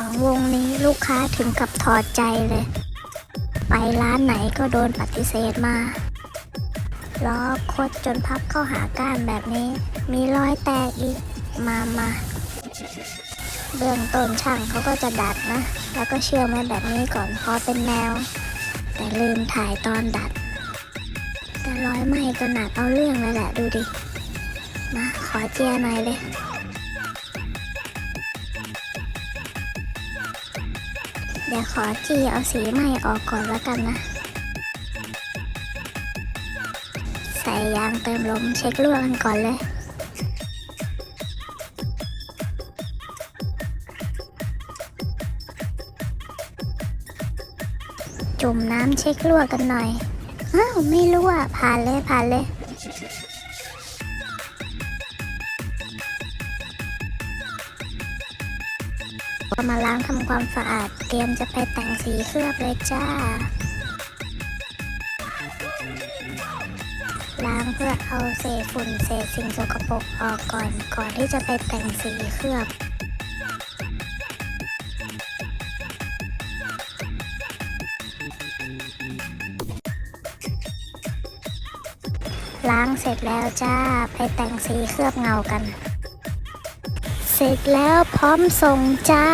องวงนี้ลูกค้าถึงกับถอดใจเลย ไปร้านไหนก็โดนปฏิเสธมา ล้อคดจนพับเข้าหาก้านแบบนี้ มีรอยแตกอีก มามาเบื้องต้นช่างเขาก็จะดัดนะ แล้วก็เชื่อมไว้แบบนี้ก่อนพอเป็นแนวแต่ลืมถ่ายตอนดัด แต่ร้อยไหมก็หนักเอาเรื่องเลยแหละดูดิ มาขอเจียหน่อยเลย เดี๋ยวขอจีเอาสีไหม้ออกก่อนแล้วกันนะ ใส่ยางเติมลมเช็ครั่วกันก่อนเลยจุ่มน้ำเช็ครั่วกันหน่อย อ้าว ไม่รั่วผ่านเลยผ่านเลย มาล้างทำความสะอาด เตรียมจะไปแต่งสีเคลือบเลยจ้า ล้างเพื่อเอาเศษฝุ่นเศษสิ่งสกปรกออกก่อน ก่อนที่จะไปแต่งสีเคลือบล้างเสร็จแล้วจ้า ไปแต่งสีเคลือบเงากัน เสร็จแล้วพร้อมส่งจ้า